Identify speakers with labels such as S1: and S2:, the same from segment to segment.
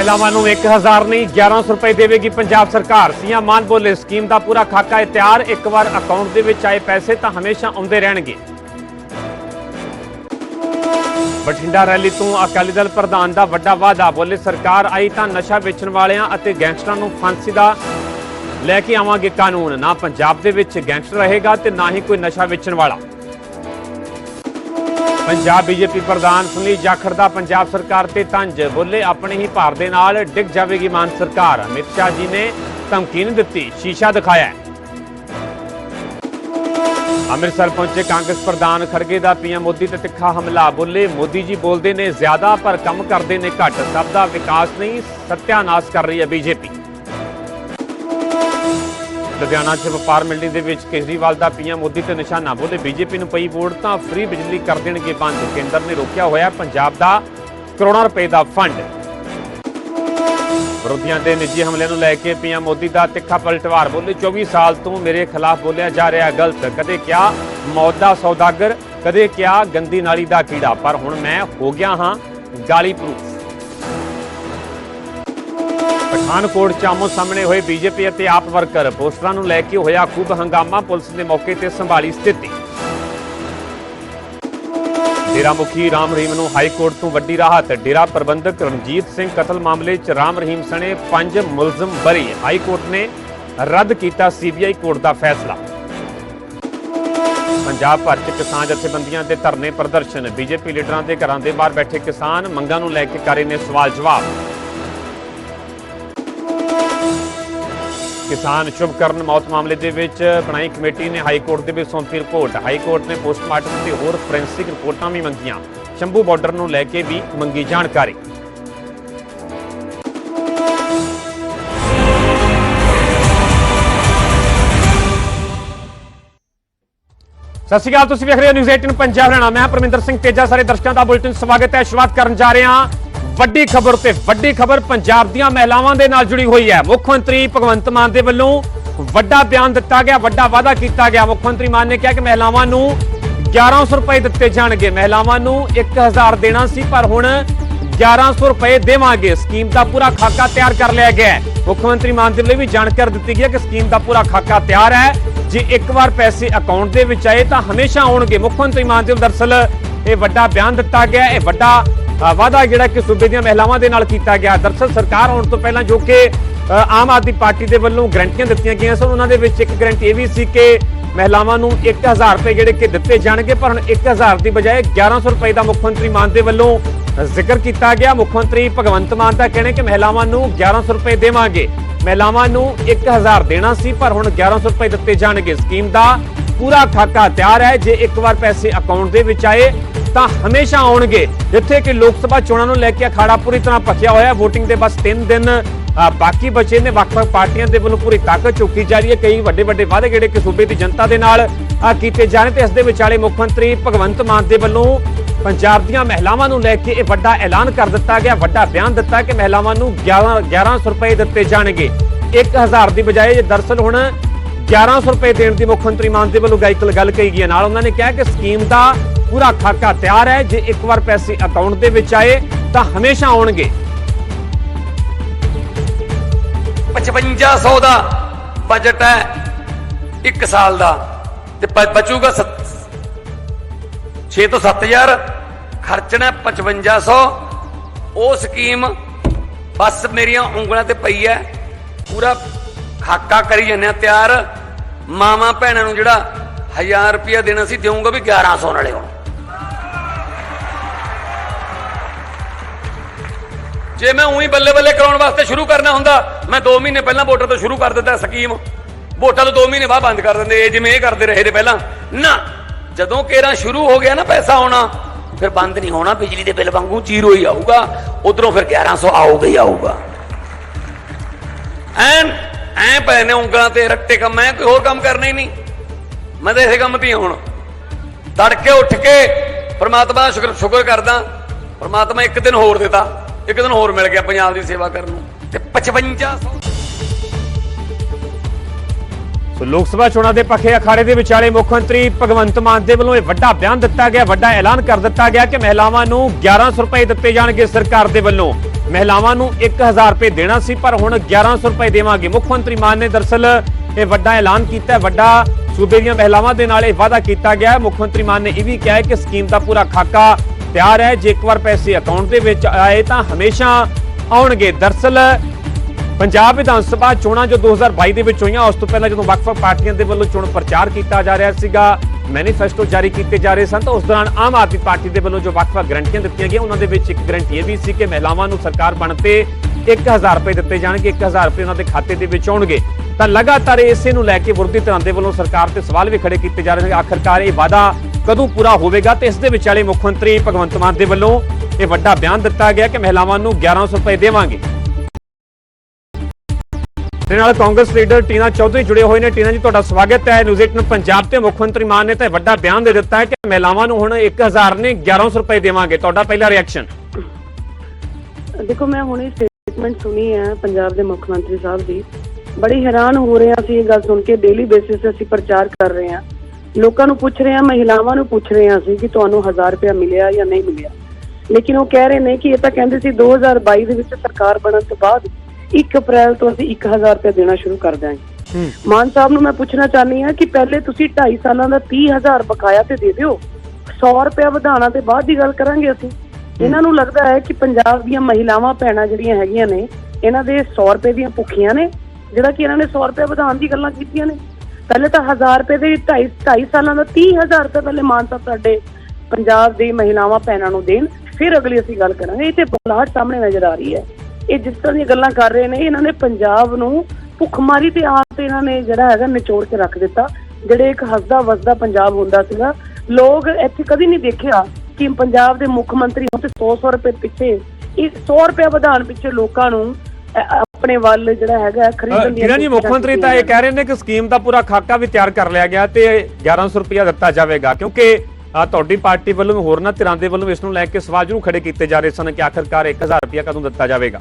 S1: ਮਹਿਲਾਵਾਂ ਨੂੰ 1000 ਨਹੀਂ 1100 ਰੁਪਏ ਦੇਵੇਗੀ ਪੰਜਾਬ ਸਰਕਾਰ। ਸੀਐਮ ਮਾਨ ਬੋਲੇ, ਸਕੀਮ ਦਾ ਪੂਰਾ ਖਾਕਾ ਹੈ, ਤਿਆਰ। ਇੱਕ ਵਾਰ ਅਕਾਊਂਟ ਦੇ ਵਿੱਚ ਆਏ ਪੈਸੇ ਤਾਂ ਹਮੇਸ਼ਾ ਆਉਂਦੇ ਰਹਿਣਗੇ। ਬਠਿੰਡਾ ਰੈਲੀ ਤੋਂ ਅਕਾਲੀ ਦਲ ਪ੍ਰਧਾਨ ਦਾ ਵੱਡਾ ਵਾਅਦਾ, ਬੋਲੇ, ਸਰਕਾਰ ਆਈ ਤਾਂ ਨਸ਼ਾ ਵੇਚਣ ਵਾਲਿਆਂ ਅਤੇ ਗੈਂਗਸਟਰਾਂ ਨੂੰ ਫਾਂਸੀ ਦਾ ਲੈ ਕੇ ਆਵਾਂਗੇ ਕਾਨੂੰਨ। ਨਾ ਪੰਜਾਬ ਦੇ ਵਿੱਚ ਗੈਂਗਸਟਰ ਰਹੇਗਾ ਤੇ ਨਾ ਹੀ ਕੋਈ ਨਸ਼ਾ ਵੇਚਣ ਵਾਲਾ। ਪੰਜਾਬ ਬੀਜੇਪੀ ਪ੍ਰਧਾਨ ਸੁਨੀਲ ਜਾਖੜ ਦਾ ਪੰਜਾਬ ਸਰਕਾਰ ਤੇ ਤੰਜ। ਬੋਲੇ, ਆਪਣੇ ਹੀ ਭਾਰ ਦੇ ਨਾਲ ਡਿੱਗ ਜਾਵੇਗੀ ਮਾਨ ਸਰਕਾਰ। ਅਮਿਤ ਸ਼ਾਹ ਜੀ ਨੇ ਧਮਕੀ ਨਹੀਂ ਦਿੱਤੀ, ਸ਼ੀਸ਼ਾ ਦਿਖਾਇਆ ਅੰਮ੍ਰਿਤਸਰ ਪਹੁੰਚੇ ਕਾਂਗਰਸ ਪ੍ਰਧਾਨ ਖੜਗੇ ਦਾ ਪੀਐਮ ਮੋਦੀ ਤੇ ਤਿੱਖਾ ਹਮਲਾ। ਬੋਲੇ, ਮੋਦੀ ਜੀ ਬੋਲਦੇ ਨੇ, ਜ਼ਿਆਦਾ ਪਰ ਕੰਮ ਕਰਦੇ ਨੇ ਘੱਟ। ਸਭ ਦਾ ਵਿਕਾਸ ਨਹੀਂ, ਸਤਿਆਨਾਸ਼ ਕਰ ਰਹੀ ਹੈ ਬੀਜੇਪੀ। ਲੁਧਿਆਣਾ 'ਚ ਵਪਾਰ ਮੰਡੀ ਦੇ ਵਿੱਚ ਕੇਜਰੀਵਾਲ ਦਾ ਪੀਐਮ ਮੋਦੀ ਤੇ ਨਿਸ਼ਾਨਾ ਬੋਲੇ ਬੀਜੇਪੀ ਨੂੰ ਪਈ ਵੋਟ ਤਾਂ ਫ੍ਰੀ ਬਿਜਲੀ ਕਰ ਦੇਣਗੇ ਬੰਦ। ਕੇਂਦਰ ਨੇ ਰੋਕਿਆ ਹੋਇਆ ਪੰਜਾਬ ਦਾ ਕਰੋੜਾਂ ਰੁਪਏ ਦਾ ਫੰਡ। ਵਿਰੋਧੀਆਂ ਦੇ ਨਿੱਜੀ ਹਮਲੇ ਨੂੰ ਲੈ ਕੇ ਪੀਐਮ ਮੋਦੀ ਦਾ ਤਿੱਖਾ ਪਲਟਵਾਰ ਬੋਲੇ। 24 ਸਾਲ ਤੋਂ ਮੇਰੇ ਖਿਲਾਫ ਬੋਲਿਆ ਜਾ ਰਿਹਾ ਗਲਤ। ਕਦੇ ਕਿਹਾ ਮੌਤ ਦਾ ਸੌਦਾਗਰ, ਕਦੇ ਕਿਹਾ ਗੰਦੀ ਨਾਲੀ ਦਾ ਕੀੜਾ। ਪਰ ਹੁਣ ਮੈਂ ਹੋ ਗਿਆ ਹਾਂ ਗਾਲੀ ਪ੍ਰੂਫ ਪਠਾਨਕੋਟ ਚ ਆਮੋ ਸਾਹਮਣੇ ਹੋਏ ਬੀਜੇਪੀ ਅਤੇ ਆਪ ਵਰਕਰ ਪੋਸਟਰਾਂ ਨੂੰ ਲੈ ਕੇ ਹੋਇਆ ਖੂਬ ਹੰਗਾਮਾ, ਪੁਲਿਸ ਨੇ ਮੌਕੇ ਤੇ ਸੰਭਾਲੀ ਸਥਿਤੀ। ਡੇਰਾ ਮੁਖੀ ਰਾਮ ਰਹੀਮ ਨੂੰ ਹਾਈ ਕੋਰਟ ਤੋਂ ਵੱਡੀ ਰਾਹਤ, ਡੇਰਾ ਪ੍ਰਬੰਧਕ ਰਣਜੀਤ ਸਿੰਘ ਕਤਲ ਮਾਮਲੇ 'ਚ ਰਾਮ ਰਹੀਮ ਸਣੇ ਪੰਜ ਮੁਲਜ਼ਮ ਬਰੀ। ਹਾਈ ਕੋਰਟ ਨੇ ਰੱਦ ਕੀਤਾ ਸੀਬੀਆਈ ਕੋਰਟ ਦਾ ਫੈਸਲਾ। ਪੰਜਾਬ ਭਰ 'ਚ ਕਿਸਾਨ ਜਥੇਬੰਦੀਆਂ ਦੇ ਧਰਨੇ ਪ੍ਰਦਰਸ਼ਨ। ਬੀਜੇਪੀ ਲੀਡਰਾਂ ਦੇ ਘਰਾਂ ਦੇ ਬਾਹਰ ਬੈਠੇ ਕਿਸਾਨ, ਮੰਗਾਂ ਨੂੰ ਲੈ ਕੇ ਕਰ ਰਹੇ ਨੇ ਸਵਾਲ ਜਵਾਬ ਕਿਸਾਨ ਸ਼ੁਭਕਰਨ ਮੌਤ ਮਾਮਲੇ ਦੇ ਵਿੱਚ ਬਣਾਈ ਕਮੇਟੀ ਨੇ ਹਾਈ ਕੋਰਟ ਦੇ ਵਿੱਚ ਸੌਂਪੀ ਰਿਪੋਰਟ। ਹਾਈ ਕੋਰਟ ਨੇ ਪੋਸਟਮਾਰਟਮ ਤੇ ਹੋਰ ਫੋਰੈਂਸਿਕ ਰਿਪੋਰਟਾਂ ਵੀ ਮੰਗੀਆਂ। ਸ਼ੰਭੂ ਬਾਰਡਰ ਨੂੰ ਲੈ ਕੇ ਵੀ ਮੰਗੀ ਜਾਣਕਾਰੀ। ਸਤਿ ਸ਼੍ਰੀ ਅਕਾਲ, ਤੁਸੀਂ ਵੇਖ ਰਹੇ ਹੋ ਨਿਊਜ਼ 18 ਪੰਜਾਬ। ਹਰਿਆਣਾ, ਮੈਂ ਪਰਮਿੰਦਰ ਸਿੰਘ ਤੇਜਾ। ਸਾਰੇ ਦਰਸ਼ਕਾਂ ਦਾ ਬੁਲੇਟਿਨ ਸਵਾਗਤ ਹੈ। ਸ਼ੁਰੂਆਤ ਕਰਨ ਜਾ ਰਹੇ ਹਾਂ ਵੱਡੀ ਖਬਰ ਤੇ ਵੱਡੀ ਖਬਰ ਪੰਜਾਬ ਦੀਆਂ ਮਹਿਲਾਵਾਂ ਦੇ ਨਾਲ ਜੁੜੀ ਹੋਈ ਹੈ। ਮੁੱਖ ਮੰਤਰੀ ਭਗਵੰਤ ਮਾਨ ਦੇ ਵੱਲੋਂ ਵੱਡਾ ਬਿਆਨ ਦਿੱਤਾ ਗਿਆ, ਵੱਡਾ ਵਾਅਦਾ ਕੀਤਾ ਗਿਆ। ਮੁੱਖ ਮੰਤਰੀ ਮਾਨ ਨੇ ਕਿਹਾ ਕਿ ਮਹਿਲਾਵਾਂ ਨੂੰ 1100 ਰੁਪਏ ਦਿੱਤੇ ਜਾਣਗੇ। ਮਹਿਲਾਵਾਂ ਨੂੰ 1000 ਦੇਣਾ ਸੀ, ਪਰ ਹੁਣ 1100 ਰੁਪਏ ਦੇਵਾਂਗੇ। ਸਕੀਮ ਦਾ ਪੂਰਾ ਖਾਕਾ ਤਿਆਰ ਕਰ ਲਿਆ ਗਿਆ ਹੈ। ਮੁੱਖ ਮੰਤਰੀ ਮਾਨ ਦੇ ਵੱਲੋਂ ਵੀ ਜਾਣਕਾਰੀ ਦਿੱਤੀ ਗਈ ਹੈ ਕਿ ਸਕੀਮ ਦਾ ਪੂਰਾ ਖਾਕਾ ਤਿਆਰ ਹੈ। ਜੇ ਇੱਕ ਵਾਰ ਪੈਸੇ ਅਕਾਊਂਟ ਦੇ ਵਿੱਚ ਆਏ ਤਾਂ ਹਮੇਸ਼ਾ ਆਉਣਗੇ। ਮੁੱਖ ਮੰਤਰੀ ਮਾਨ ਦੇ ਵੱਲੋਂ ਦਰਸਲ ਇਹ ਵੱਡਾ ਬਿਆਨ ਦਿੱਤਾ ਗਿਆ, ਇਹ ਵੱਡਾ ਵਾਅਦਾ ਜਿਹੜਾ ਕਿ ਸੂਬੇ ਦੀਆਂ ਮਹਿਲਾਵਾਂ ਦੇ ਨਾਲ ਕੀਤਾ ਗਿਆ। ਦਰਸਲ ਸਰਕਾਰ ਆਉਣ ਤੋਂ ਪਹਿਲਾਂ ਜੋ ਕਿ ਆਮ ਆਦਮੀ ਪਾਰਟੀ ਦੇ ਵੱਲੋਂ ਗਰੰਟੀਆਂ ਦਿੱਤੀਆਂ ਗਈਆਂ ਸਨ, ਉਹਨਾਂ ਦੇ ਵਿੱਚ ਇੱਕ ਗਰੰਟੀ ਇਹ ਵੀ ਸੀ ਕਿ ਮਹਿਲਾਵਾਂ ਨੂੰ 1000 ਰੁਪਏ ਜਿਹੜੇ ਕਿ ਦਿੱਤੇ ਜਾਣਗੇ, ਪਰ ਹੁਣ 1000 ਦੀ ਬਜਾਏ 1100 ਰੁਪਏ ਦਾ ਮੁੱਖ ਮੰਤਰੀ ਮਾਨ ਦੇ ਵੱਲੋਂ ਜ਼ਿਕਰ ਕੀਤਾ ਗਿਆ। ਮੁੱਖ ਮੰਤਰੀ ਭਗਵੰਤ ਮਾਨ ਦਾ ਕਹਿਣਾ ਕਿ ਮਹਿਲਾਵਾਂ ਨੂੰ 1100 ਰੁਪਏ ਦੇਵਾਂਗੇ। ਮਹਿਲਾਵਾਂ ਨੂੰ 1000 ਦੇਣਾ ਸੀ, ਪਰ ਹੁਣ 1100 ਰੁਪਏ ਦਿੱਤੇ ਜਾਣਗੇ। ਸਕੀਮ ਦਾ ਪੂਰਾ ਖਾਕਾ ਤਿਆਰ ਹੈ। ਜੇ ਇੱਕ ਵਾਰ ਪੈਸੇ ਅਕਾਊਂਟ ਦੇ ਵਿੱਚ ਆਏ ਤਾਂ ਹਮੇਸ਼ਾ ਆਉਣਗੇ। ਜਿੱਥੇ ਕਿ ਲੋਕ ਸਭਾ ਚੋਣਾਂ ਨੂੰ ਲੈ ਕੇ ਅਖਾੜਾ ਪੂਰੀ ਤਰ੍ਹਾਂ ਭਖਿਆ ਹੋਇਆ। VOTING ਦੇ ਬਸ 3 ਦਿਨ ਬਾਕੀ ਬਚੇ ਨੇ। ਵੱਖ-ਵੱਖ ਪਾਰਟੀਆਂ ਦੇ ਵੱਲੋਂ ਪੂਰੀ ਤਾਕਤ ਚੁੱਕੀ ਜਾ ਰਹੀ ਹੈ। ਕਈ ਵੱਡੇ ਵੱਡੇ ਵਾਅਦੇ ਜਿਹੜੇ ਕਿ ਸੂਬੇ ਦੀ ਜਨਤਾ ਦੇ ਨਾਲ ਕੀਤੇ ਜਾ ਰਹੇ ਤੇ ਇਸ ਦੇ ਵਿਚਾਲੇ ਮੁੱਖ ਮੰਤਰੀ ਭਗਵੰਤ ਮਾਨ ਦੇ ਵੱਲੋਂ ਪੰਜਾਬ ਦੀਆਂ ਮਹਿਲਾਵਾਂ ਨੂੰ ਲੈ ਕੇ ਇਹ ਵੱਡਾ ਐਲਾਨ ਕਰ ਦਿੱਤਾ ਗਿਆ। ਵੱਡਾ ਬਿਆਨ ਦਿੱਤਾ ਕਿ ਮਹਿਲਾਵਾਂ ਨੂੰ 11 1100 ਰੁਪਏ ਦਿੱਤੇ ਜਾਣਗੇ। 1000 ਦੀ ਬਜਾਏ ਇਹ ਦਰਸਲ ਹੁਣ 1100 ਰੁਪਏ ਦੇਣ ਦੀ ਮੁੱਖ ਮੰਤਰੀ ਮਾਨ ਦੇ ਵੱਲੋਂ ਗਾਇਕ ਗੱਲ ਕਹੀ ਗਈ ਹੈ। ਨਾਲ ਉਹਨਾਂ ਨੇ ਕਿਹਾ ਕਿ ਸਕੀਮ ਦਾ ਪੂਰਾ ਖਾਕਾ ਤਿਆਰ ਹੈ। ਜੇ ਇੱਕ ਵਾਰ ਪੈਸੇ ਅਕਾਊਂਟ ਦੇ ਵਿੱਚ ਆਏ, ਤਾਂ ਹਮੇਸ਼ਾ ਆਉਣਗੇ।
S2: 5500 ਦਾ ਬਜਟ ਹੈ 1 ਸਾਲ ਦਾ। ਤੇ ਬ- ਬਚੂਗਾ 6 ਤੋਂ 7000 ਖਰਚਣਾ 5500 ਉਹ ਸਕੀਮ ਬਸ ਮੇਰੀਆਂ ਉਂਗਲਾਂ ਤੇ ਪਈ ਹੈ। ਪੂਰਾ ਖਾਕਾ ਕਰੀ ਜੰਨੇ ਆ ਤਿਆਰ। ਮਾਮਾ ਭੈਣਾਂ ਨੂੰ ਜਿਹੜਾ 1000 ਰੁਪਇਆ ਦੇਣਾ ਸੀ ਦੇਵਾਂਗਾ ਵੀ 1100 ਨਾਲੇ ਹੁਣ। ਜੇ ਮੈਂ ਉਹੀ ਬੱਲੇ ਬੱਲੇ ਕਰਾਉਣ ਵਾਸਤੇ ਸ਼ੁਰੂ ਕਰਨਾ ਹੁੰਦਾ, ਮੈਂ 2 ਮਹੀਨੇ ਪਹਿਲਾਂ ਵੋਟਰ ਤੋਂ ਸ਼ੁਰੂ ਕਰ ਦਿੱਤਾ ਸਕੀਮ। ਵੋਟਾਂ ਤੋਂ 2 ਮਹੀਨੇ ਬਾਅਦ ਬੰਦ ਕਰ ਦਿੰਦੇ, ਇਹ ਜਿਵੇਂ ਇਹ ਕਰਦੇ ਰਹੇ ਨੇ ਪਹਿਲਾਂ। ਨਾ, ਜਦੋਂ ਕੇਰਾ ਸ਼ੁਰੂ ਹੋ ਗਿਆ ਨਾ ਪੈਸਾ ਆਉਣਾ, ਫਿਰ ਬੰਦ ਨਹੀਂ ਹੋਣਾ, ਬਿਜਲੀ ਦੇ ਬਿੱਲ ਵਾਂਗੂ ਜ਼ੀਰੋ ਹੀ ਆਊਗਾ, ਉਧਰੋਂ ਫਿਰ 1100 ਆਊਗਾ ਹੀ ਆਊਗਾ। ਐਨ, ਐ ਪਏ ਉਂਗਲਾਂ ਤੇ ਰੱਟੇ ਕੰਮ ਮੈਂ ਕੋਈ ਹੋਰ ਕੰਮ ਕਰਨਾ ਹੀ ਨਹੀਂ। ਮੈਂ ਤਾਂ ਇਸੇ ਕੰਮ ਤੇ ਹੀ ਹੁਣ। ਤੜਕੇ ਉੱਠ ਕੇ ਪਰਮਾਤਮਾ ਦਾ ਸ਼ੁਕਰ ਸ਼ੁਕਰ ਕਰਦਾ, ਪਰਮਾਤਮਾ ਇੱਕ ਦਿਨ ਹੋਰ ਦਿੱਤਾ। ਇੱਕ ਦਿਨ ਹੋਰ ਮਿਲ ਗਿਆ ਪੰਜਾਬ ਦੀ ਸੇਵਾ ਕਰਨ ਨੂੰ, ਤੇ 5500
S1: ਸੋ। ਲੋਕ ਸਭਾ ਚੋਣਾਂ ਦੇ ਪੱਖੇ ਅਖਾੜੇ ਦੇ ਵਿਚਾਲੇ ਮੁੱਖ ਮੰਤਰੀ ਭਗਵੰਤ ਮਾਨ ਦੇ ਵੱਲੋਂ ਇਹ ਵੱਡਾ ਬਿਆਨ ਦਿੱਤਾ ਗਿਆ, ਵੱਡਾ ਐਲਾਨ ਕਰ ਦਿੱਤਾ ਗਿਆ ਕਿ ਮਹਿਲਾਵਾਂ ਨੂੰ 1100 ਰੁਪਏ ਦਿੱਤੇ ਜਾਣਗੇ ਸਰਕਾਰ ਦੇ ਵੱਲੋਂ। ਮਹਿਲਾਵਾਂ ਨੂੰ 1000 ਰੁਪਏ ਦੇਣਾ ਸੀ, ਪਰ ਹੁਣ 1100 ਰੁਪਏ ਦੇਵਾਂਗੇ। ਮੁੱਖ ਮੰਤਰੀ ਮਾਨ ਨੇ ਦਰਸਲ ਇਹ ਵੱਡਾ ਐਲਾਨ ਕੀਤਾ ਹੈ ਵੱਡਾ ਸੂਬੇ ਦੀਆਂ ਮਹਿਲਾਵਾਂ ਦੇ ਨਾਲ ਇਹ ਵਾਅਦਾ ਕੀਤਾ ਗਿਆ। ਹੈ ਮੁੱਖ ਮੰਤਰੀ ਮਾਨ ਨੇ ਇਹ ਵੀ ਕਿਹਾ ਹੈ ਕਿ ਸਕੀਮ ਦਾ ਪੂਰਾ ਖਾਕਾ ਤਿਆਰ ਹੈ। ਜੇ ਇੱਕ ਵਾਰ ਪੈਸੇ ਅਕਾਊਂਟ ਦੇ ਵਿੱਚ ਆਏ ਤਾਂ ਹਮੇਸ਼ਾ ਆਉਣਗੇ। ਦਰਸਲ, ਪੰਜਾਬ ਵਿਧਾਨ ਸਭਾ ਚੋਣਾਂ ਜੋ 2022 ਦੇ ਵਿੱਚ ਹੋਈਆਂ, ਉਸ ਤੋਂ ਪਹਿਲਾਂ ਜਦੋਂ ਵੱਖ-ਵੱਖ ਪਾਰਟੀਆਂ ਦੇ ਵੱਲੋਂ ਚੋਣ ਪ੍ਰਚਾਰ ਕੀਤਾ ਜਾ ਰਿਹਾ ਸੀਗਾ, ਮੈਨੀਫੈਸਟੋ ਜਾਰੀ ਕੀਤੇ ਜਾ ਰਹੇ ਸਨ, ਤਾਂ ਉਸ ਦੌਰਾਨ ਆਮ ਆਦਮੀ ਪਾਰਟੀ ਦੇ ਵੱਲੋਂ ਜੋ ਵੱਖ-ਵੱਖ ਗਰੰਟੀਆਂ ਦਿੱਤੀਆਂ ਗਈਆਂ, ਉਹਨਾਂ ਦੇ ਵਿੱਚ ਇੱਕ ਗਰੰਟੀ ਇਹ ਵੀ ਸੀ ਕਿ ਮਹਿਲਾਵਾਂ ਨੂੰ ਸਰਕਾਰ ਬਣ ਬਣਤੇ 1000 ਰੁਪਏ ਦਿੱਤੇ ਜਾਣਗੇ 1000 ਰੁਪਏ ਉਹਨਾਂ ਦੇ ਖਾਤੇ ਦੇ ਵਿੱਚ ਆਉਣਗੇ। ਤਾਂ ਲਗਾਤਾਰ ਇਸੇ ਨੂੰ ਲੈ ਕੇ ਵਿਰੋਧੀ ਧਿਰਾਂ ਦੇ ਵੱਲੋਂ ਸਰਕਾਰ ਤੇ ਸਵਾਲ ਵੀ ਖੜੇ ਕੀਤੇ ਜਾ ਰਹੇ ਨੇ ਆਖਰਕਾਰ ਇਹ ਵਾਅਦਾ ਕਦੋਂ ਪੂਰਾ ਹੋਵੇਗਾ ਤੇ ਇਸ ਦੇ ਵਿਚਾਲੇ ਮੁੱਖ ਮੰਤਰੀ ਭਗਵੰਤ ਮਾਨ ਦੇ ਵੱਲੋਂ ਇਹ ਵੱਡਾ ਬਿਆਨ ਦਿੱਤਾ ਗਿਆ ਕਿ ਮਹਿਲਾਵਾਂ ਨੂੰ 1100 ਰੁਪਏ ਦੇਵਾਂਗੇ। ਤੇ ਨਾਲ ਕਾਂਗਰਸ ਲੀਡਰ ਟੀਨਾ ਚੌਧਰੀ ਜੁੜੇ ਹੋਏ ਨੇ। ਟੀਨਾ ਜੀ, ਤੁਹਾਡਾ ਸਵਾਗਤ ਹੈ। ਨਿਊਜ਼ 18 ਪੰਜਾਬ ਤੇ ਮੁੱਖ ਮੰਤਰੀ ਮਾਨ ਨੇ ਤਾਂ ਵੱਡਾ ਬਿਆਨ ਦੇ ਦਿੱਤਾ ਹੈ ਕਿ ਮਹਿਲਾਵਾਂ ਨੂੰ ਹੁਣ 1000 ਨੇ 1100 ਰੁਪਏ ਦੇਵਾਂਗੇ। ਤੁਹਾਡਾ ਪਹਿਲਾ ਰਿਐਕਸ਼ਨ
S3: ਦੇਖੋ, ਮੈਂ ਹੁਣੇ ਸਟੇਟਮੈਂਟ ਸੁਣੀ ਹੈ ਪੰਜਾਬ ਦੇ ਮੁੱਖ ਮੰਤਰੀ ਸਾਹਿਬ ਦੀ। ਬੜੀ ਹੈਰਾਨ ਹੋ ਰਹੇ ਹਾਂ ਅਸੀਂ ਇਹ ਗੱਲ ਸੁਣ ਕੇ। ਡੇਲੀ ਬੇਸਿਸ ਤੇ ਅਸੀਂ ਪ੍ਰਚਾਰ ਕਰ ਰਹੇ ਹਾਂ। ਲੋਕਾਂ ਨੂੰ ਪੁੱਛ ਰਹੇ ਹਾਂ ਮਹਿਲਾਵਾਂ ਨੂੰ ਪੁੱਛ ਰਹੇ ਹਾਂ ਅਸੀਂ ਕਿ ਤੁਹਾਨੂੰ 1000 ਰੁਪਇਆ ਮਿਲਿਆ ਜਾਂ ਨਹੀਂ ਮਿਲਿਆ। ਲੇਕਿਨ ਉਹ ਕਹਿ ਰਹੇ ਨੇ ਕਿ ਇਹ ਤਾਂ ਕਹਿੰਦੇ ਸੀ 2022 ਦੇ ਵਿੱਚ ਸਰਕਾਰ ਬਣਨ ਤੋਂ ਬਾਅਦ 1 ਅਪ੍ਰੈਲ ਤੋਂ ਅਸੀਂ 1000 ਰੁਪਇਆ ਦੇਣਾ ਸ਼ੁਰੂ ਕਰ ਦਾਂਗੇ ਮਾਨ ਸਾਹਿਬ ਨੂੰ ਮੈਂ ਪੁੱਛਣਾ ਚਾਹਨੀ ਹਾਂ ਕਿ ਪਹਿਲੇ ਤੁਸੀਂ 2.5 ਸਾਲਾਂ ਦਾ 30000 ਬਕਾਇਆ ਤੇ ਦੇ ਦਿਓ। 100 ਰੁਪਇਆ ਵਧਾਉਣਾ ਤੇ ਬਾਅਦ ਦੀ ਗੱਲ ਕਰਾਂਗੇ ਅਸੀਂ। ਇਹਨਾਂ ਨੂੰ ਲੱਗਦਾ ਹੈ ਕਿ ਪੰਜਾਬ ਦੀਆਂ ਮਹਿਲਾਵਾਂ ਭੈਣਾਂ ਜਿਹੜੀਆਂ ਹੈਗੀਆਂ ਨੇ ਇਹਨਾਂ ਦੇ 100 ਰੁਪਏ ਦੀਆਂ ਭੁੱਖੀਆਂ ਨੇ ਜਿਹੜਾ ਕਿ ਇਹਨਾਂ ਨੇ 100 ਰੁਪਏ ਵਧਾਉਣ ਦੀ ਗੱਲਾਂ ਕੀਤੀਆਂ ਨੇ। ਪਹਿਲੇ ਤਾਂ 1000 ਰੁਪਏ ਦੇ 2.5 2.5 ਸਾਲਾਂ ਦਾ 30000 ਰੁਪਏ ਪਹਿਲੇ ਮਾਨ ਸਾਹਿਬ ਸਾਡੇ ਪੰਜਾਬ ਦੀ ਮਹਿਲਾਵਾਂ ਭੈਣਾਂ ਨੂੰ ਦੇਣ। ਫਿਰ ਅਗਲੀ ਅਸੀਂ ਗੱਲ ਕਰਾਂਗੇ। ਇਹ ਤੇ ਬਲਾਟ ਸਾਹਮਣੇ ਨਜ਼ਰ ਆ ਰਹੀ ਹੈ। ਇਹ ਜਿਸ ਤਰ੍ਹਾਂ ਦੀਆਂ ਗੱਲਾਂ ਕਰ ਰਹੇ ਨੇ, ਇਹਨਾਂ ਨੇ ਪੰਜਾਬ ਨੂੰ ਭੁੱਖਮਾਰੀ ਤੇ ਆਪ ਤੇ ਇਹਨਾਂ ਨੇ ਜਿਹੜਾ ਹੈਗਾ ਨਿਚੋੜ ਕੇ ਰੱਖ ਦਿੱਤਾ। ਜਿਹੜੇ ਇੱਕ ਹੱਸਦਾ ਵਸਦਾ ਪੰਜਾਬ ਹੁੰਦਾ ਸੀਗਾ, ਲੋਕ ਇੱਥੇ ਕਦੀ ਨਹੀਂ ਦੇਖਿਆ ਕਿ ਪੰਜਾਬ ਦੇ ਮੁੱਖ ਮੰਤਰੀ ਹੁਣ ਤੇ 100 ਰੁਪਏ ਪਿੱਛੇ, ਇਹ 100 ਰੁਪਏ ਵਧਾਉਣ ਪਿੱਛੇ ਲੋਕਾਂ ਨੂੰ ਆਪਣੇ ਵੱਲ ਜਿਹੜਾ ਹੈਗਾ ਖਰੀਦਣ ਦੀਆਂ
S1: ਟੀਨਾ ਜੀ ਮੁੱਖ ਮੰਤਰੀ ਤਾਂ ਇਹ ਕਹਿ ਰਹੇ ਨੇ ਕਿ ਸਕੀਮ ਦਾ ਪੂਰਾ ਖਾਕਾ ਵੀ ਤਿਆਰ ਕਰ ਲਿਆ ਗਿਆ ਤੇ 1100 ਰੁਪਇਆ ਦਿੱਤਾ ਜਾਵੇਗਾ ਕਿਉਂਕਿ ਤੁਹਾਡੀ ਪਾਰਟੀ ਵੱਲੋਂ ਹੋਰਨਾਂ ਧਿਰਾਂ ਦੇ ਵੱਲੋਂ ਇਸ ਨੂੰ ਲੈ ਕੇ ਸਵਾਲ ਜ਼ਰੂਰ ਖੜੇ ਕੀਤੇ ਜਾ ਰਹੇ ਸਨ ਕਿ ਆਖਰਕਾਰ 1000 ਰੁਪਇਆ ਕਦੋਂ ਦਿੱਤਾ ਜਾਵੇਗਾ।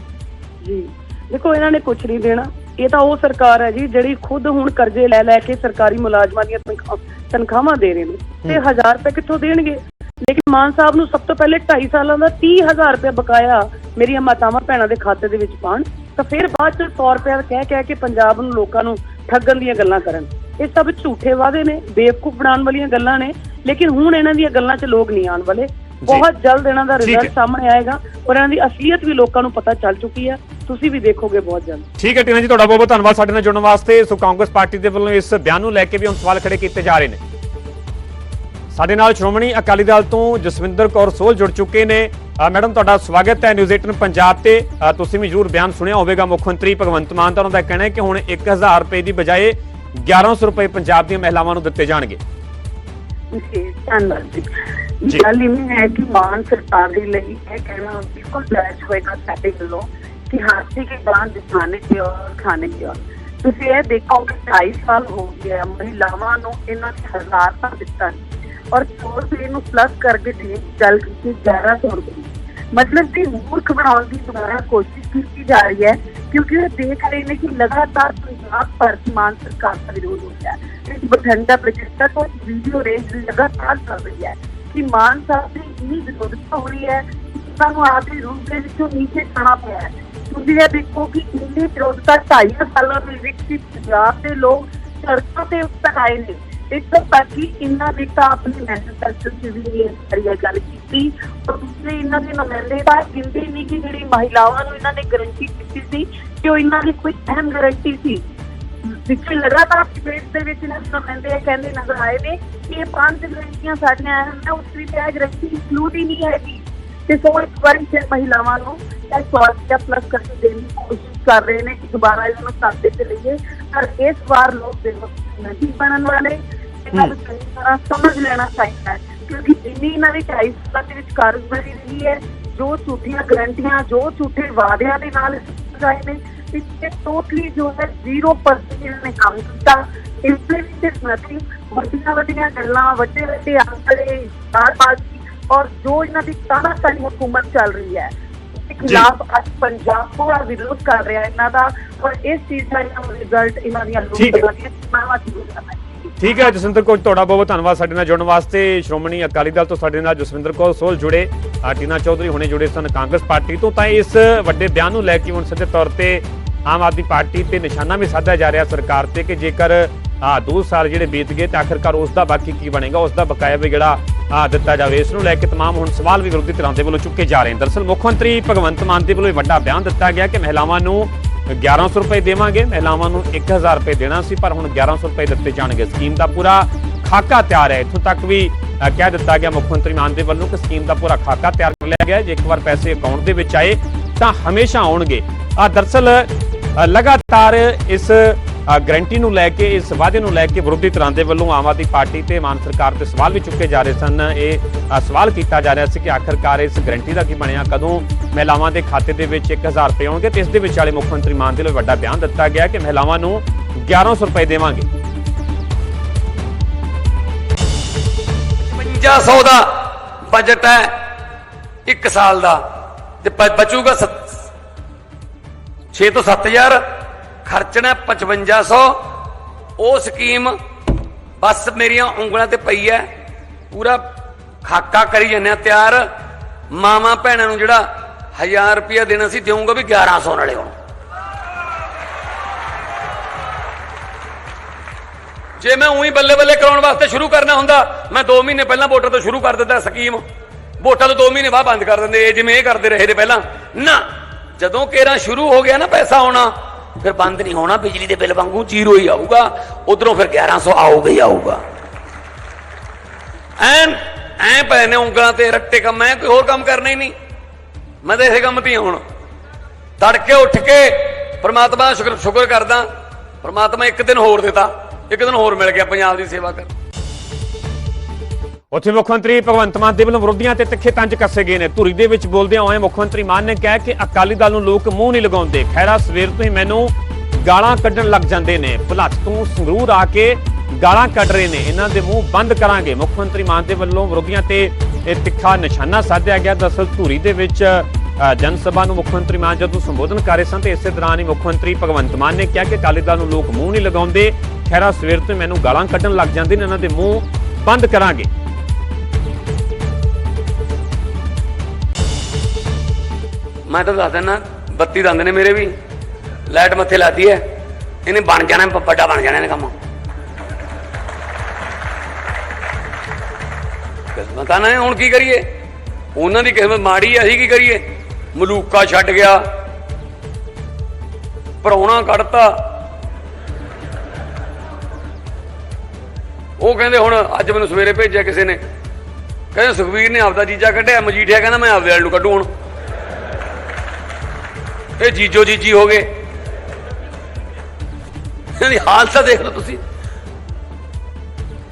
S3: ਜੀ। ਦੇਖੋ ਇਹਨਾਂ ਨੇ ਕੁਝ ਨਹੀਂ ਦੇਣਾ। ਇਹ ਤਾਂ ਉਹ ਸਰਕਾਰ ਹੈ ਜੀ ਜਿਹੜੀ ਖੁਦ ਹੁਣ ਕਰਜ਼ੇ ਲੈ ਲੈ ਕੇ ਸਰਕਾਰੀ ਮੁਲਾਜ਼ਮਾਂ ਦੀਆਂ ਤਨਖਾਹ- ਤਨਖਾਹਾਂ ਦੇ ਰਹੇ ਨੇ। ਤੇ 1000 ਰੁਪਏ ਕਿੱਥੋਂ ਦੇਣਗੇ? ਲੇਕਿਨ ਮਾਨ ਸਾਹਿਬ ਨੂੰ ਸਭ ਤੋਂ ਪਹਿਲੇ 2.5 ਸਾਲਾਂ ਦਾ 30000 ਰੁਪਏ ਬਕਾਇਆ ਮੇਰੀਆਂ ਮਾਤਾਵਾਂ ਭੈਣਾਂ ਦੇ ਖਾਤੇ ਦੇ ਵਿੱਚ ਪਾਣ ਤਾਂ ਫਿਰ ਬਾਅਦ ਚ 100 ਰੁਪਏ ਕਹਿ ਕਹਿ ਕੇ ਪੰਜਾਬ ਨੂੰ ਲੋਕਾਂ ਨੂੰ ਠੱਗਣ ਦੀਆਂ ਗੱਲਾਂ ਕਰਨ। ਇਹ ਸਭ ਝੂਠੇ ਵਾਅਦੇ ਨੇ ਬੇਵਕੂਫ ਬਣਾਉਣ ਵਾਲੀਆਂ ਗੱਲਾਂ ਨੇ ਲੇਕਿਨ ਹੁਣ ਇਹਨਾਂ ਦੀਆਂ ਗੱਲਾਂ 'ਚ ਲੋਕ ਨਹੀਂ ਆਉਣ ਵਾਲੇ। ਬਹੁਤ ਜਲਦ ਇਹਨਾਂ ਦਾ। ਰਿਜ਼ਲਟ ਸਾਹਮਣੇ ਆਏਗਾ ਔਰ ਇਹਨਾਂ ਦੀ ਅਸਲੀਅਤ ਵੀ ਲੋਕਾਂ ਨੂੰ ਪਤਾ ਚੱਲ ਚੁੱਕੀ ਹੈ। ਤੁਸੀਂ ਵੀ ਦੇਖੋਗੇ ਬਹੁਤ ਜਲਦ।
S1: ਠੀਕ ਹੈ ਟੀਨਾ ਜੀ ਤੁਹਾਡਾ ਬਹੁਤ ਬਹੁਤ ਧੰਨਵਾਦ ਸਾਡੇ ਨਾਲ ਜੁੜਨ ਵਾਸਤੇ। ਸੋ ਕਾਂਗਰਸ ਪਾਰਟੀ ਦੇ ਵੱਲੋਂ ਇਸ ਬਿਆਨ ਨੂੰ ਲੈ ਕੇ ਵੀ ਹੁਣ ਸਵਾਲ ਖੜੇ ਕੀਤੇ ਜਾ ਰਹੇ ਨੇ। ਸਾਡੇ ਨਾਲ ਸ਼੍ਰੋਮਣੀ ਅਕਾਲੀ ਦਲ ਤੋਂ ਜਸਵਿੰਦਰ ਕੌਰ ਸੋਲ ਜੁੜ ਚੁੱਕੇ ਨੇ। ਮੈਡਮ ਤੁਹਾਡਾ ਸਵਾਗਤ ਹੈ ਨਿਊਜ਼ 18 ਪੰਜਾਬ ਤੇ। ਤੁਸੀਂ ਵੀ ਜ਼ਰੂਰ ਬਿਆਨ ਸੁਣਿਆ ਹੋਵੇਗਾ ਮੁੱਖ ਮੰਤਰੀ ਭਗਵੰਤ ਮਾਨ ਦਾ। ਉਹਨਾਂ ਦਾ ਕਹਿਣਾ ਹੈ ਕਿ ਹੁਣ 1000 ਰੁਪਏ ਦੀ ਬਜਾਏ 1100 ਰੁਪਏ ਪੰਜਾਬ ਦੀਆਂ ਮਹਿਲਾਵਾਂ ਨੂੰ ਦਿੱਤੇ ਜਾਣਗੇ।
S3: ਜੀ ਧੰਨਵਾਦ ਜੀ।
S1: ਜੀ।
S3: ਗੱਲ ਇਹ ਹੈ ਕਿ ਮਾਨ ਸਰਕਾਰ ਦੇ ਲਈ ਇਹ ਕਹਿਣਾ ਬਿਲਕੁਲ ਜਾਇਜ਼ ਹੋਏਗਾ ਸਾਡੇ ਵੱਲੋਂ ਕਿ ਹਾਥੀ ਕੇ ਬਾਂਧ ਦਿਖਾਣੇ ਕੀ ਔਰ ਖਾਣੇ ਕੀ ਔਰ। ਤੁਸੀਂ ਇਹ ਦੇਖੋ ਕਿ 2.5 ਸਾਲ ਹੋ ਗਿਆ ਮਹਿਲਾਵਾਂ ਨੂੰ ਇਹਨਾਂ ਨੇ ਹਜ਼ਾਰ ਤਾਂ ਦਿੱਤਾ ਨਹੀਂ ਔਰ 100 ਰੁਪਏ ਨੂੰ ਪਲੱਸ ਕਰਕੇ ਦੇ ਚੱਲ ਕੀਤੀ 1100 ਰੁਪਏ ਮਤਲਬ ਕਿ ਮੂਰਖ ਬਣਾਉਣ ਦੀ ਦੁਬਾਰਾ ਕੋਸ਼ਿਸ਼ ਕੀਤੀ ਜਾ ਰਹੀ ਹੈ, ਕਿਉਂਕਿ ਉਹ ਦੇਖ ਰਹੇ ਨੇ ਕਿ ਲਗਾਤਾਰ ਪੰਜਾਬ ਪਰ ਮਾਨ ਸਰਕਾਰ ਦਾ ਵਿਰੋਧ ਹੋ ਰਿਹਾ ਹੈ। ਇਸ ਬਠਿੰਡਾ ਪ੍ਰਚੇਤਾ ਤੋਂ ਵੀਡੀਓ ਰੇਂਜ ਲਗਾਤਾਰ ਚੱਲ ਰਹੀ ਹੈ ਕਿ ਮਾਨ ਸਾਹਿਬ ਦੀ ਇੰਨੀ ਵਿਰੋਧਤਾ ਹੋ ਰਹੀ ਹੈ ਕਿ ਸਾਨੂੰ ਆਪਦੇ ਰੂਪ ਦੇ ਵਿੱਚੋਂ ਨੀਚੇ ਆਉਣਾ ਪਿਆ ਹੈ। ਤੁਸੀਂ ਇਹ ਦੇਖੋ ਕਿ ਇੰਨੀ ਵਿਰੋਧਤਾ ਢਾਈ ਸਾਲਾਂ ਦੇ ਵਿੱਚ ਪੰਜਾਬ ਦੇ ਲੋਕ ਸੜਕਾਂ ਤੇ ਉੱਤਰ ਆਏ ਨੇ। ਇੱਥੋਂ ਤੱਕ ਕਿ ਇਹਨਾਂ ਨੇ ਤਾਂ ਆਪਣੀ ਮੈਨੀਫੈਸਟੋ ਚ ਵੀ ਇਹ ਸਾਰੀ ਗੱਲ ਕੀਤੀ। ਔਰ ਦੂਸਰੇ ਇਹਨਾਂ ਦੇ ਨੁਮਾਇੰਦੇ ਤਾਂ ਗਿਣਦੇ ਨਹੀਂ ਕਿ ਜਿਹੜੀ ਮਹਿਲਾਵਾਂ ਨੂੰ ਇਹਨਾਂ ਨੇ ਗਰੰਟੀ ਦਿੱਤੀ ਸੀ ਕਿ ਉਹ ਇਹਨਾਂ ਦੀ ਕੋਈ ਅਹਿਮ ਗਰੰਟੀ ਸੀ। ਪਿੱਛੇ ਲਗਾਤਾਰ ਡਿਬੇਟ ਦੇ ਵਿੱਚ ਇਹਨਾਂ ਦੇ ਨੁਮਾਇੰਦੇ ਇਹ ਕਹਿੰਦੇ ਨਜ਼ਰ ਆਏ ਨੇ ਕਿ ਇਹ ਪੰਜ ਗਰੰਟੀਆਂ ਸਾਡੀਆਂ ਅਹਿਮ ਨੇ, ਉਸ ਵਿੱਚ ਇਹ ਗਰੰਟੀ ਇਨਕਲੂਡ ਹੀ ਨਹੀਂ ਹੈਗੀ। ਤੇ ਸੋ ਇੱਕ ਵਾਰੀ ਫਿਰ ਮਹਿਲਾਵਾਂ ਨੂੰ ਇਹ ਸਵਾਰਥ ਪਲੱਸ ਕਰਕੇ ਦੇਣ ਦੀ ਕੋਸ਼ਿਸ਼ ਕਰ ਰਹੇ ਨੇ ਕਿ ਦੁਬਾਰਾ ਇਹਨਾਂ ਨੂੰ ਸਾਥ ਤੇ ਲਈਏ ਪਰ ਇਸ ਵਾਰ ਲੋਕ ਦੇ ਨਹੀਂ ਬਣਨ ਵਾਲੇ ਇਹਨਾਂ ਨੂੰ ਤਰ੍ਹਾਂ ਸਮਝ ਲੈਣਾ ਚਾਹੀਦਾ ਹੈ ਕਿਉਂਕਿ ਜਿੰਨੀ ਇਹਨਾਂ ਦੀ ਢਾਈ ਸਾਲਾਂ ਦੇ ਵਿੱਚ ਕਾਰਗੁਜ਼ਾਰੀ ਰਹੀ ਹੈ ਜੋ ਝੂਠੀਆਂ ਗਰੰਟੀਆਂ ਜੋ ਝੂਠੇ ਵਾਅਦਿਆਂ ਦੇ ਨਾਲ ਜਾਏ ਨੇ ਪਿੱਛੇ ਟੋਟਲੀ ਜੋ ਹੈ 0% ਇਹਨਾਂ ਨੇ ਕੰਮ ਕੀਤਾ ਇੰਪਲੀਮੈਂਟਡ ਨਥਿੰਗ ਵੱਡੀਆਂ ਵੱਡੀਆਂ ਗੱਲਾਂ ਵੱਡੇ ਵੱਡੇ ਆਂਕੜੇ ਬਾਜੀ ਔਰ ਜੋ ਇਹਨਾਂ ਦੀ ਤਾਨਾਸ਼ਾਹੀ ਹਕੂਮਤ ਚੱਲ ਰਹੀ ਹੈ ਦੇ ਖਿਲਾਫ ਅੱਜ ਪੰਜਾਬ ਪੂਰਾ ਵਿਰੋਧ ਕਰ ਰਿਹਾ ਇਹਨਾਂ ਦਾ ਔਰ ਇਸ ਚੀਜ਼ ਦਾ ਇਹਨਾਂ ਰਿਜ਼ਲਟ ਇਹਨਾਂ ਦੀਆਂ। ਲੋਕਾਂ ਦੀਆਂ ਸਮਾਵਾਂ ਜ਼ਰੂਰ ਕਰਨਾ
S1: ਠੀਕ ਹੈ ਜਸਵਿੰਦਰ ਕੌਰ ਤੁਹਾਡਾ ਬਹੁਤ ਬਹੁਤ ਧੰਨਵਾਦ ਸਾਡੇ ਨਾਲ ਜੁੜਨ ਵਾਸਤੇ। ਸ਼੍ਰੋਮਣੀ ਅਕਾਲੀ ਦਲ ਤੋਂ ਸਾਡੇ ਨਾਲ ਜਸਵਿੰਦਰ ਕੌਰ ਸੋਲ ਜੁੜੇ। ਅ, ਟੀਨਾ ਚੌਧਰੀ ਹੁਣੇ ਜੁੜੇ ਸਨ ਕਾਂਗਰਸ ਪਾਰਟੀ ਤੋਂ ਤਾਂ ਇਸ ਵੱਡੇ ਬਿਆਨ ਨੂੰ ਲੈ ਕੇ ਹੁਣ ਸਿੱਧੇ ਤੌਰ ਤੇ ਆਮ ਆਦਮੀ ਪਾਰਟੀ ਤੇ ਨਿਸ਼ਾਨਾ ਵੀ ਸਾਧਿਆ ਜਾ ਰਿਹਾ ਸਰਕਾਰ ਤੇ ਕਿ ਜੇਕਰ ਆ ਦੋ ਸਾਲ ਜਿਹੜੇ ਬੀਤ ਗਏ ਤੇ ਆਖਿਰਕਾਰ ਉਸ ਦਾ ਬਾਕੀ ਕੀ ਬਣੇਗਾ ਉਸ ਦਾ ਬਕਾਇਆ ਵੀ ਜਿਹੜਾ ਆ ਦਿੱਤਾ ਜਾਵੇ ਇਸ ਨੂੰ ਲੈ ਕੇ तमाम ਹੁਣ ਸਵਾਲ ਵੀ ਵਿਰੋਧੀ ਧਿਰਾਂ ਦੇ ਵੱਲੋਂ ਚੁੱਕੇ ਜਾ ਰਹੇ ਹਨ ਦਰਅਸਲ ਮੁੱਖ ਮੰਤਰੀ ਭਗਵੰਤ ਮਾਨ ਦੇ ਵੱਲੋਂ ਇਹ ਵੱਡਾ ਬਿਆਨ ਦਿੱਤਾ ਗਿਆ ਕਿ ਮਹਿਲਾਵਾਂ ਨੂੰ 1100 ਰੁਪਏ ਦੇਵਾਂਗੇ ਮਹਿਲਾਵਾਂ ਨੂੰ 1000 ਰੁਪਏ ਦੇਣਾ ਸੀ ਪਰ ਹੁਣ 1100 ਰੁਪਏ ਦਿੱਤੇ ਜਾਣਗੇ ਸਕੀਮ ਦਾ ਪੂਰਾ ਖਾਕਾ ਤਿਆਰ ਹੈ ਇੱਥੋਂ ਤੱਕ ਵੀ ਅ, ਕਹਿ ਦਿੱਤਾ ਗਿਆ ਮੁੱਖ ਮੰਤਰੀ ਮਾਨ ਦੇ ਵੱਲੋਂ ਕਿ ਸਕੀਮ ਦਾ ਪੂਰਾ ਖਾਕਾ ਤਿਆਰ ਕਰ ਲਿਆ ਗਿਆ ਹੈ। ਜੇ ਇੱਕ ਵਾਰ ਪੈਸੇ ਅਕਾਊਂਟ ਦੇ ਵਿੱਚ ਆਏ ਤਾਂ ਹਮੇਸ਼ਾ ਆਉਣਗੇ ਆ ਦਰਅਸਲ ਅ, ਲਗਾਤਾਰ ਇਸ ਅ, ਗਰੰਟੀ ਨੂੰ ਲੈ ਕੇ, ਇਸ ਵਾਅਦੇ ਨੂੰ ਲੈ ਕੇ ਵਿਰੋਧੀ ਧਿਰਾਂ ਦੇ ਵੱਲੋਂ ਆਮ ਆਦਮੀ ਪਾਰਟੀ ਤੇ ਮਾਨ ਸਰਕਾਰ ਤੇ ਸਵਾਲ ਵੀ ਚੁੱਕੇ ਜਾ ਰਹੇ ਸਨ। ਇਹ ਸਵਾਲ ਕੀਤਾ ਜਾ ਰਿਹਾ ਸੀ ਕਿ ਆਖਰਕਾਰ ਇਸ ਗਰੰਟੀ ਦਾ ਕੀ ਬਣਿਆ? ਕਦੋਂ ਮਹਿਲਾਵਾਂ ਦੇ ਖਾਤੇ ਦੇ ਵਿੱਚ 1000 ਰੁਪਏ ਆਉਣਗੇ ਤੇ ਇਸ ਦੇ ਵਿਚਾਲੇ ਮੁੱਖ ਮੰਤਰੀ ਮਾਨ ਦੇ ਵੱਲੋਂ ਵੱਡਾ ਬਿਆਨ ਦਿੱਤਾ ਗਿਆ ਕਿ ਮਹਿਲਾਵਾਂ ਨੂੰ 1100 ਰੁਪਏ ਦੇਵਾਂਗੇ।
S2: 5500 ਦਾ ਬਜਟ ਹੈ 1 ਸਾਲ ਦਾ। ਤੇ ਬਚੂਗਾ 6 ਤੋਂ 7000 ਖਰਚਣਾ 5500 ਉਹ ਸਕੀਮ ਬਸ ਮੇਰੀਆਂ ਉਂਗਲਾਂ ਤੇ ਪਈ ਹੈ ਪੂਰਾ ਖਾਕਾ ਕਰੀ ਜੰਨੇ ਤਿਆਰ। ਮਾਵਾਂ ਭੈਣਾਂ ਨੂੰ ਜਿਹੜਾ 1000 ਰੁਪਇਆ ਦੇਣਾ ਸੀ ਦੇਵਾਂਗਾ ਵੀ 1100 ਨਾਲੇ ਹੁਣ। ਜੇ ਮੈਂ ਉਹੀ ਬੱਲੇ ਬੱਲੇ ਕਰਾਉਣ ਵਾਸਤੇ ਸ਼ੁਰੂ ਕਰਨਾ ਹੁੰਦਾ, ਮੈਂ 2 ਮਹੀਨੇ ਪਹਿਲਾਂ ਵੋਟਰ ਤੋਂ ਸ਼ੁਰੂ ਕਰ ਦਿੰਦਾ ਸਕੀਮ। ਵੋਟਾਂ ਤੋਂ 2 ਮਹੀਨੇ ਬਾਅਦ ਬੰਦ ਕਰ ਦਿੰਦੇ, ਇਹ ਜਿਵੇਂ ਇਹ ਕਰਦੇ ਰਹੇ ਨੇ ਪਹਿਲਾਂ। ਨਾ, ਜਦੋਂ ਕੇਰਾ ਸ਼ੁਰੂ ਹੋ ਗਿਆ ਨਾ ਪੈਸਾ ਆਉਣਾ ਫਿਰ ਬੰਦ ਨਹੀਂ ਹੋਣਾ, ਬਿਜਲੀ ਦੇ ਬਿੱਲ ਵਾਂਗੂ ਜ਼ੀਰੋ ਹੀ ਆਊਗਾ, ਉਧਰੋਂ ਫਿਰ 1100 ਆਊਗਾ ਹੀ ਆਊਗਾ। ਐਨ, ਐ ਪਏ ਨੇ ਉਂਗਲਾਂ ਤੇ ਰੱਟੇ ਕੰਮ ਮੈਂ ਕੋਈ ਹੋਰ ਕੰਮ ਕਰਨਾ ਹੀ ਨਹੀਂ। ਮੈਂ ਤਾਂ ਇਸੇ ਕੰਮ ਤੇ ਹੁਣ। ਤੜਕੇ ਉੱਠ ਕੇ ਪ੍ਰਮਾਤਮਾ ਸ਼ੁਕਰ ਸ਼ੁਕਰ ਕਰਦਾ। ਪ੍ਰਮਾਤਮਾ ਇੱਕ ਦਿਨ ਹੋਰ ਦਿੱਤਾ, ਇੱਕ ਦਿਨ ਹੋਰ ਮਿਲ ਗਿਆ ਪੰਜਾਬ ਦੀ ਸੇਵਾ ਕਰ
S1: ਉੱਥੇ ਮੁੱਖ ਮੰਤਰੀ ਭਗਵੰਤ ਮਾਨ ਦੇ ਵੱਲੋਂ ਵਿਰੋਧੀਆਂ ਤੇ ਤਿੱਖੇ ਤੰਜ ਕੱਸੇ ਗਏ ਨੇ। ਧੂਰੀ ਦੇ ਵਿੱਚ ਬੋਲਦਿਆਂ ਹੋਏ ਮੁੱਖ ਮੰਤਰੀ ਮਾਨ ਨੇ ਕਿਹਾ ਕਿ ਅਕਾਲੀ ਦਲ ਨੂੰ ਲੋਕ ਮੂੰਹ ਨਹੀਂ ਲਗਾਉਂਦੇ। ਖੈਰਾ ਸਵੇਰ ਤੋਂ ਹੀ ਮੈਨੂੰ ਗਾਲਾਂ ਕੱਢਣ ਲੱਗ ਜਾਂਦੇ ਨੇ। ਭੁਲੱਥ ਤੋਂ ਸੰਗਰੂਰ ਆ ਕੇ ਗਾਲਾਂ ਕੱਢ ਰਹੇ ਨੇ। ਇਹਨਾਂ ਦੇ ਮੂੰਹ ਬੰਦ ਕਰਾਂਗੇ। ਮੁੱਖ ਮੰਤਰੀ ਮਾਨ ਦੇ ਵੱਲੋਂ ਵਿਰੋਧੀਆਂ ਤੇ ਇਹ ਤਿੱਖਾ ਨਿਸ਼ਾਨਾ ਸਾਧਿਆ ਗਿਆ। ਦਰਅਸਲ ਧੂਰੀ ਦੇ ਵਿੱਚ ਅ, ਜਨ ਸਭਾ ਨੂੰ ਮੁੱਖ ਮੰਤਰੀ ਮਾਨ ਜਦੋਂ ਸੰਬੋਧਨ ਕਰ ਰਹੇ ਸਨ ਤੇ ਇਸੇ ਦੌਰਾਨ ਹੀ ਮੁੱਖ ਮੰਤਰੀ ਭਗਵੰਤ ਮਾਨ ਨੇ ਕਿਹਾ ਕਿ ਅਕਾਲੀ ਦਲ ਨੂੰ ਲੋਕ ਮੂੰਹ ਨਹੀਂ ਲਗਾਉਂਦੇ। ਖੈਰਾ ਸਵੇਰ ਤੋਂ ਹੀ ਮੈਨੂੰ ਗਾਲਾਂ ਕੱਢਣ ਲੱਗ ਜਾਂਦੇ ਨੇ। ਇਹਨਾਂ ਦੇ ਮੂੰਹ ਬੰਦ ਕਰਾਂਗੇ।
S2: ਮੈਂ ਤਾਂ ਦੱਸ ਦਿੰਦਾ, ਬੱਤੀ ਦੰਦ ਨੇ ਮੇਰੇ ਵੀ। ਲਾਈਟ ਮੱਥੇ ਲਾਤੀ ਹੈ ਇਹਨੇ ਬਣ ਜਾਣਾ, ਵੱਡਾ ਬਣ ਜਾਣਾ ਇਹਨੇ ਕੰਮ। ਕਿਸਮਤ ਆ ਨਾ ਹੁਣ ਕੀ ਕਰੀਏ? ਉਹਨਾਂ ਦੀ ਕਿਸਮਤ ਮਾੜੀ ਹੈ ਅਸੀਂ ਕੀ ਕਰੀਏ? ਮਲੂਕਾ ਛੱਡ ਗਿਆ। ਪਰੌਣਾ ਕੱਢਤਾ। ਉਹ ਕਹਿੰਦੇ ਹੁਣ ਅੱਜ ਮੈਨੂੰ ਸਵੇਰੇ ਭੇਜਿਆ ਕਿਸੇ ਨੇ। ਕਹਿੰਦੇ ਸੁਖਵੀਰ ਨੇ ਆਪਦਾ ਜੀਜਾ ਕੱਢਿਆ, ਮਜੀਠਿਆ ਕਹਿੰਦਾ ਮੈਂ ਆਪਦੇ ਵਾਲ ਨੂੰ ਕੱਢੂ ਹੁਣ। ਫਿਰ ਜੀਜੋ ਜੀਜੀ ਹੋ ਗਏ। ਇਹਨਾਂ ਦੀ ਹਾਲਤ ਦੇਖ ਲਓ ਤੁਸੀਂ।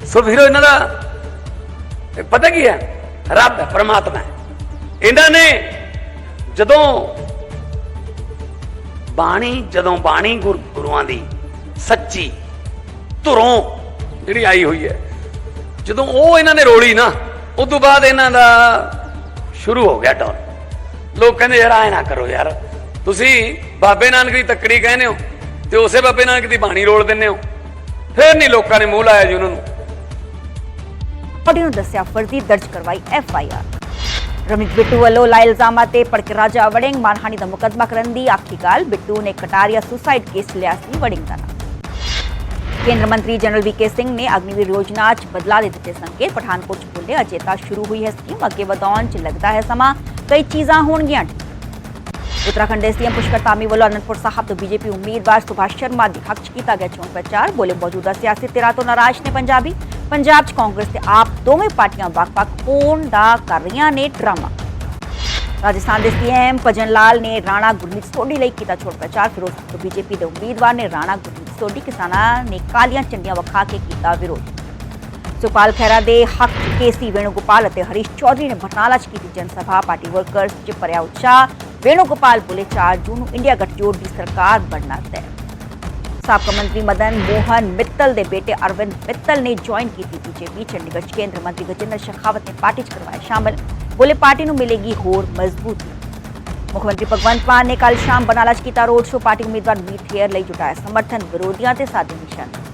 S2: ਸੋ ਵੀਰੋ, ਇਹਨਾਂ ਦਾ ਪਤਾ ਕੀ ਹੈ? ਰੱਬ ਹੈ, ਪਰਮਾਤਮਾ ਹੈ। ਇਹਨਾਂ ਨੇ ਜਦੋਂ ਬਾਣੀ ਜਦੋਂ ਬਾਣੀ ਗੁਰ- ਗੁਰੂਆਂ ਦੀ ਸੱਚੀ ਧੁਰੋਂ ਜਿਹੜੀ ਆਈ ਹੋਈ ਹੈ, ਜਦੋਂ ਉਹ ਇਹਨਾਂ ਨੇ ਰੋਲੀ ਨਾ ਉਸ ਤੋਂ ਬਾਅਦ ਇਹਨਾਂ ਦਾ ਸ਼ੁਰੂ ਹੋ ਗਿਆ ਡਰ ਲੋਕ ਕਹਿੰਦੇ, ਯਾਰ ਐ ਨਾ ਕਰੋ ਯਾਰ। ਤੁਸੀਂ ਬਾਬੇ ਨਾਨਕ ਦੀ ਤੱਕੜੀ ਕਹਿੰਦੇ ਹੋ ਤੇ ਉਸੇ ਬਾਬੇ ਨਾਨਕ ਦੀ ਬਾਣੀ ਰੋਲ ਦਿੰਦੇ ਹੋ। ਫਿਰ ਨਹੀਂ ਲੋਕਾਂ ਨੇ ਮੂੰਹ ਲਾਇਆ ਜੀ ਉਹਨਾਂ ਨੂੰ।
S4: ਬੋਡੀ ਨੂੰ ਦੱਸਿਆ ਫਰਜ਼ੀ ਦਰਜ ਕਰਵਾਈ F I R. Ramit Bittu ਵੱਲੋਂ ਲਾਏ ਇਲਜ਼ਾਮਾਂ ਤੇ ਭੜਕੇ ਵੜਿੰਗ ਮਾਨਹਾਨੀ ਦਾ ਮੁਕੱਦਮਾ ਕਰਨ ਦੀ ਆਖੀ ਗੱਲ। ਬਿੱਟੂ ਨੇ ਕਟਾਰੀਆ ਸੁਸਾਈਡ ਕੇਸ ਲਿਆ ਸੀ ਵੜਿੰਗ ਦਾ ਨਾਮ। ਕੇਂਦਰ ਮੰਤਰੀ ਜਨਰਲ ਵੀਕੇ ਸਿੰਘ ਨੇ ਅਗਨੀਵੀਰ ਯੋਜਨਾ 'ਚ ਬਦਲਾ ਦੇ ਦਿੱਤੇ ਸੰਕੇਤ। ਪਠਾਨਕੋਟ 'ਚ ਬੋਲੇ ਅਜੇ ਤਾਂ ਸ਼ੁਰੂ ਹੋਈ ਹੈ ਸਕੀਮ, ਅੱਗੇ ਵਧਾਉਣ 'ਚ ਲੱਗਦਾ ਹੈ ਸਮਾਂ। ਕਈ ਚੀਜ਼ਾਂ ਹੋਣਗੀਆਂ। ਠੀਕ। ਉੱਤਰਾਖੰਡ ਦੇ ਸੀਐਮ ਪੁਸ਼ਕਰ ਧਾਮੀ ਵੱਲੋਂ ਅਨੰਦਪੁਰ ਸਾਹਿਬ ਤੋਂ ਬੀਜੇਪੀ ਉਮੀਦਵਾਰ ਸੁਭਾਸ਼ ਸ਼ਰਮਾ ਦੇ ਹੱਕ 'ਚ ਕੀਤਾ ਗਿਆ ਚੋਣ ਪ੍ਰਚਾਰ ਬੋਲੇ ਮੌਜੂਦਾ ਸਿਆਸੀ ਧਿਰਾਂ ਤੋਂ ਪੰਜਾਬ 'ਚ ਕਾਂਗਰਸ ਤੇ ਆਪ ਦੋਵੇਂ ਪਾਰਟੀਆਂ ਵੱਖ-ਵੱਖ ਹੋਣ ਦਾ ਕਰ ਰਹੀਆਂ ਨੇ ਡਰਾਮਾ ਰਾਜਸਥਾਨ ਦੇ ਸੀਐਮ ਭਜਨ ਲਾਲ ਨੇ ਰਾਣਾ ਗੁਰਮੀਤ ਸੋਢੀ ਲਈ ਕੀਤਾ ਚੋਣ ਪ੍ਰਚਾਰ ਫਿਰੋਜ਼ਪੁਰ ਤੋਂ ਬੀਜੇਪੀ ਦੇ ਉਮੀਦਵਾਰ ਨੇ ਰਾਣਾ ਗੁਰਮੀਤ ਸੋਢੀ ਕਿਸਾਨਾਂ ਨੇ ਕਾਲੀਆਂ ਝੰਡੀਆਂ ਵਿਖਾ ਕੇ ਕੀਤਾ ਵਿਰੋਧ ਸੁਪਾਲ ਖਹਿਰਾ ਦੇ ਹੱਕ 'ਚ ਕੇਸੀ ਵੇਣੂਗੋਪਾਲ ਅਤੇ ਹਰੀਸ਼ ਚੌਧਰੀ ਨੇ ਬਰਨਾਲਾ 'ਚ ਕੀਤੀ ਜਨ ਸਭਾ ਪਾਰਟੀ ਵਰਕਰਸ 'ਚ ਭਰਿਆ ਉਤਸ਼ਾਹ ਵੇਣੁਗੋਪਾਲ ਬੋਲੇ 4 ਜੂਨ ਨੂੰ ਇੰਡੀਆ ਗੱਠਜੋੜ ਦੀ ਸਰਕਾਰ ਬਣਨਾ ਤੈਅ। ਸਾਬਕਾ ਮੰਤਰੀ ਮਦਨ ਮੋਹਨ ਮਿੱਤਲ ਦੇ ਬੇਟੇ ਅਰਵਿੰਦ ਮਿੱਤਲ ਨੇ ਜੁਆਇਨ ਕੀਤੀ ਬੀਜੇਪੀ, ਚੰਡੀਗੜ੍ਹ 'ਚ ਕੇਂਦਰ ਮੰਤਰੀ ਗਜੇਂਦਰ ਸ਼ੇਖਾਵਤ ਨੇ ਪਾਰਟੀ 'ਚ ਕਰਵਾਇਆ ਸ਼ਾਮਲ। ਬੋਲੇ ਪਾਰਟੀ ਨੂੰ ਮਿਲੇਗੀ ਹੋਰ ਮਜ਼ਬੂਤੀ। ਮੁੱਖ ਮੰਤਰੀ ਭਗਵੰਤ ਮਾਨ ਨੇ ਕੱਲ ਸ਼ਾਮ ਬਨਾਲਾ 'ਚ ਕੀਤਾ ਰੋਡ ਸ਼ੋਅ। ਪਾਰਟੀ ਉਮੀਦਵਾਰ ਮੀਤ ਹੇਅਰ ਲਈ ਜੁਟਾਇਆ ਸਮਰਥਨ, ਵਿਰੋਧੀਆਂ ਤੇ ਸਾਧੇ ਨਿਸ਼ਾਨੇ।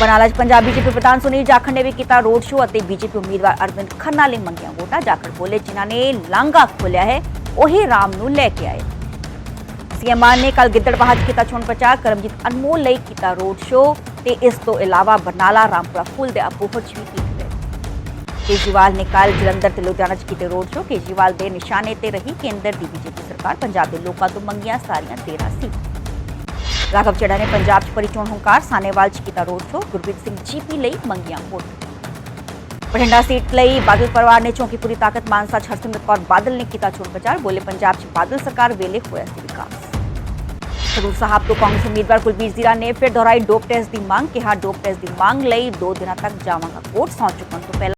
S4: ਬਨਾਲਾ 'ਚ ਪੰਜਾਬ ਬੀਜੇਪੀ ਪ੍ਰਧਾਨ ਸੁਨੀਲ ਜਾਖੜ ਨੇ ਵੀ ਕੀਤਾ ਰੋਡ ਸ਼ੋਅ ਅਤੇ ਬੀਜੇਪੀ ਉਮੀਦਵਾਰ ਅਰਵਿੰਦ ਖੰਨਾ ਲਈ ਮੰਗੀਆਂ ਵੋਟਾਂ। ਜਾਖੜ ਬੋਲੇ, ਜਿਨ੍ਹਾਂ ਨੇ ਲਾਂਘਾ ਖੋਲਿਆ ਹੈ। ਉਹੀ ਰਾਮ ਨੂੰ ਲੈ ਕੇ ਆਏ। ਸੀਐਮ ਮਾਨ ਨੇ ਕੱਲ ਗਿੱਦੜਬਾਹਾ 'ਚ ਕੀਤਾ ਚੋਣ ਪ੍ਰਚਾਰ, ਕਰਮਜੀਤ ਅਨਮੋਲ ਲਈ ਕੀਤਾ ਰੋਡ ਸ਼ੋਅ ਤੇ ਇਸ ਤੋਂ ਇਲਾਵਾ ਬਰਨਾਲਾ, ਰਾਮਪੁਰਾ ਫੁੱਲ ਦੇ ਅਪੋਹਰ 'ਚ ਵੀ ਕੀਤੇ ਕੇਜਰੀਵਾਲ ਨੇ ਕੱਲ ਜਲੰਧਰ ਤੇ ਲੁਧਿਆਣਾ 'ਚ ਕੀਤੇ ਰੋਡ ਸ਼ੋਅ। ਕੇਜਰੀਵਾਲ ਦੇ ਨਿਸ਼ਾਨੇ ਤੇ ਰਹੀ ਕੇਂਦਰ ਦੀ ਬੀਜੇਪੀ ਸਰਕਾਰ। ਪੰਜਾਬ ਦੇ ਲੋਕਾਂ ਤੋਂ ਮੰਗੀਆਂ ਸਾਰੀਆਂ 13 ਸੀ ਰਾਘਵ ਚੜਾ ਨੇ ਪੰਜਾਬ 'ਚ ਭਰੀ ਚੋਣ ਹੰਕਾਰ। ਸਾਨੇਵਾਲ 'ਚ ਕੀਤਾ road show. Gurpreet Singh GP ਲਈ ਮੰਗੀਆਂ ਵੋਟ। ਬਠਿੰਡਾ ਸੀਟ ਲਈ ਬਾਦਲ ਪਰਿਵਾਰ ਨੇ ਚੌਂਕੀ ਪੂਰੀ ਤਾਕਤ ਮਾਨਸਾ 'ਚ ਹਰਸਿਮਰਤ ਕੌਰ ਬਾਦਲ ਨੇ ਕੀਤਾ ਚੋਣ ਪ੍ਰਚਾਰ। ਬੋਲੇ ਪੰਜਾਬ 'ਚ ਬਾਦਲ ਸਰਕਾਰ ਵੇਲੇ ਹੋਇਆ ਸੀ ਵਿਕਾਸ। ਖਡੂਰ ਸਾਹਿਬ ਤੋਂ ਕਾਂਗਰਸ ਉਮੀਦਵਾਰ ਕੁਲਬੀਰ ਜ਼ੀਰਾ ਨੇ ਫਿਰ ਦੁਹਰਾਈ ਡੋਪ ਟੈਸਟ ਦੀ ਮੰਗ, ਕਿਹਾ ਡੋਪ ਟੈਸਟ ਦੀ ਮੰਗ ਲਈ 2 ਦਿਨਾਂ ਤੱਕ ਜਾਵਾਂਗਾ ਕੋਰਟ, ਸੌਂ ਚੁੱਕਣ ਤੋਂ ਪਹਿਲਾਂ।